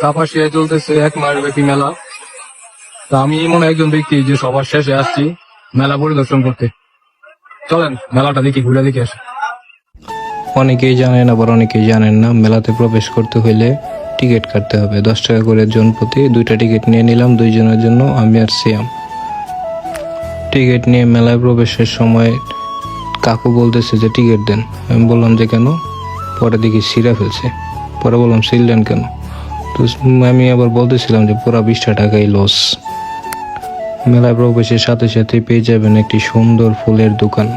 কাপাসিয়ায় চলতেছে এক মাস ব্যাপী মেলা। তা আমি মনে হয় একজন ব্যক্তি যে সবার শেষে আসছি, মেলা পরিদর্শন করতে। চলেন, মেলাটা দেখি, ঘুরে দেখে আসি। অনেকেই জানেন, আবার অনেকেই জানেন না, মেলাতে প্রবেশ করতে হইলে টিকিট কাটতে হবে। দশ টাকা করে জন প্রতি দুইটা টিকিট নিয়ে নিলাম, দুইজনের জন্য আমি আর সিয়াম। টিকিট নিয়ে মেলায় প্রবেশের সময় কাকু বলতেছে যে, টিকিট দেন। আমি বললাম যে, কেন? পরে দেখি সিরা ফেলছে। পরে বললাম, সিল দেন কেন? তো আমি আবার বলতেছিলাম যে পুরা বিশটা টাকাই লস মেলায় প্রবেশের সাথে সাথে পেয়ে যাবেন একটি সুন্দর ফুলের দোকান।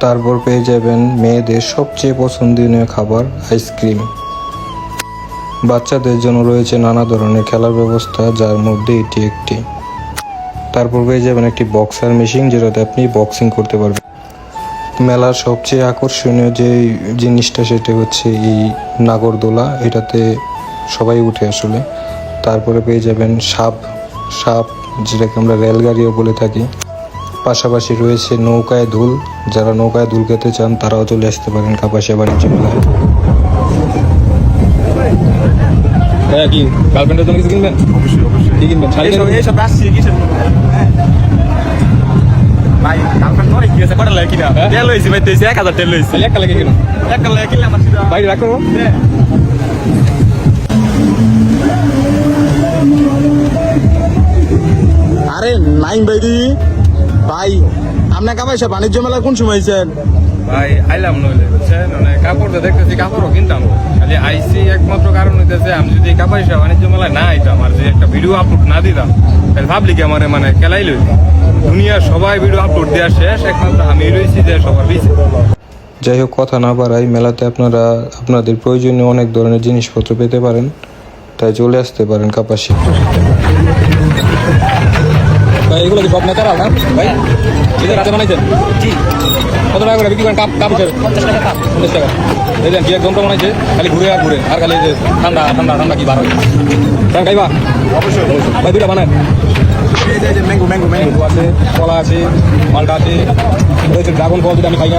তারপর পেয়ে যাবেন মেয়েদের সবচেয়ে পছন্দনীয় খাবার আইসক্রিম বাচ্চাদের জন্য রয়েছে নানা ধরনের খেলার ব্যবস্থা, যার মধ্যে এটি একটি। তারপর পেয়ে যাবেন একটি বক্সার মেশিন যেটাতে আপনি বক্সিং করতে পারবেন। মেলার সবচেয়ে আকর্ষণীয় যে জিনিসটা, সেটা হচ্ছে এই নাগরদোলা। এটাতে সবাই উঠে আসলে। তারপরে পেয়ে যাবেন সাপ। সাপ যেটাকে আমরা রেলগাড়িও বলে থাকি। পাশাপাশি রয়েছে নৌকায় ধুল। যারা নৌকায় ধুল খেতে চান তারাও চলে আসতে পারেন কাপাসিয়া বাণিজ্য মেলায় হ্যাঁ কি? গার্লফ্রেন্ডের জন্য কিছু কিনবেন? অবশ্যই অবশ্যই। কি কিনবেন? শাড়ি কিনবেন? এইসব আসছি কিসের হ্যাঁ। ভাই গার্লফ্রেন্ড অনেক কি আছে কটা লাগে কিনা? তেল হয়েছে ভাই তেইছে এক হাজার তেল হয়েছে তাহলে একটা লেগে কিনুন লাগে কিনলে আমার বাইরে রাখো। হ্যাঁ। আরে নাইম ভাই দি। ভাই আপনার কামাইছে বাণিজ্য মেলা কোন সময় আইছেন? ভাই আইলাম নইলে বুঝছেন? মানে কাপড় তো দেখতেছি কাপড়ও কিনতাম। খালি আইসি একমাত্র কারণ হইতেছে আমি যদি হিসাব বাণিজ্য মেলায় না আইতাম আর যে একটা ভিডিও আপলোড না দিতাম তাহলে ভাবলি কি আমার মানে খেলাই লই দুনিয়ার সবাই ভিডিও আপলোড দেওয়া শেষ একমাত্র আমি রয়েছি যে সবার পিছিয়ে যাই হোক কথা না বাড়াই মেলাতে আপনারা আপনাদের প্রয়োজনীয় অনেক ধরনের জিনিসপত্র পেতে পারেন। তাই চলে আসতে পারেন কাপাসি। ভাই এগুলো কি না? ভাই এটা রাতে বানাইছেন? জি। কত টাকা করে? বিক্রি করেন কাপ কাপ হিসেবে? পঞ্চাশ টাকা কাপ। পঞ্চাশ টাকা। এই যে কি এক যন্ত্র বানাইছে খালি ঘুরে আর ঘুরে। আর খালি যে ঠান্ডা ঠান্ডা ঠান্ডা কি বার হয়? খাইবা? অবশ্যই ভাই দুটা বানায় ম্যাঙ্গো ম্যাঙ্গো ম্যাঙ্গো। আছে কলা আছে মালটা আছে। ড্রাগন ফল যেটা আমি খাই না।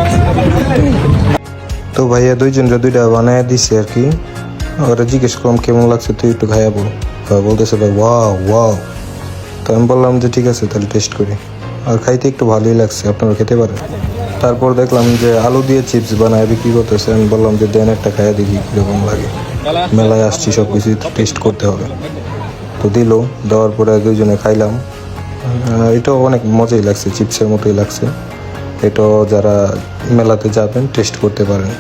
তো ভাইয়া দুইজনরা দুইটা বানায় দিছে আর কি। ওরা জিজ্ঞেস করলাম, কেমন লাগছে তুই একটু খাইয়া বল। বলতেছে, ভাই, ওয়াও ওয়াও। তো আমি বললাম যে, ঠিক আছে, তাহলে টেস্ট করি। আর খাইতে একটু ভালোই লাগছে, আপনারা খেতে পারেন। তারপর দেখলাম যে, আলু দিয়ে চিপস বানায় বিক্রি করতেছে। আমি বললাম যে, দেন একটা খাইয়া দেখি, কীরকম লাগে। মেলায় আসছি সব কিছু টেস্ট করতে হবে। তো দিল, দেওয়ার পরে দুইজনে খাইলাম। এটাও অনেক মজাই লাগছে চিপসের মতোই লাগছে। এটাও যারা মেলাতে যাবেন টেস্ট করতে পারেন।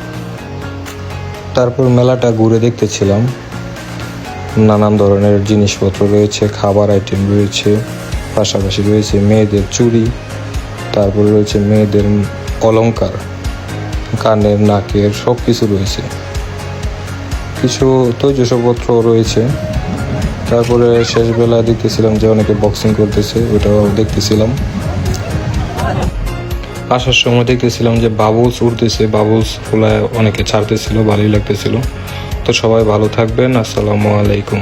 তারপর মেলাটা ঘুরে দেখতেছিলাম। নানান ধরনের জিনিসপত্র রয়েছে, খাবার আইটেম রয়েছে, পাশাপাশি রয়েছে মেয়েদের চুড়ি, তারপরে রয়েছে মেয়েদের অলঙ্কার কানের, নাকের সব কিছু রয়েছে। কিছু তৈজসপত্র রয়েছে। তারপরে শেষ বেলা দেখতেছিলাম যে অনেকে বক্সিং করতেছে, ওটাও দেখতেছিলাম। আসার সময় দেখতেছিলাম যে বাবুলস উঠতেছে বাবুলস ফুলায় অনেকে ছাড়তেছিল, ভালোই লাগতেছিল। তো সবাই ভালো থাকবেন, আসসালামু আলাইকুম।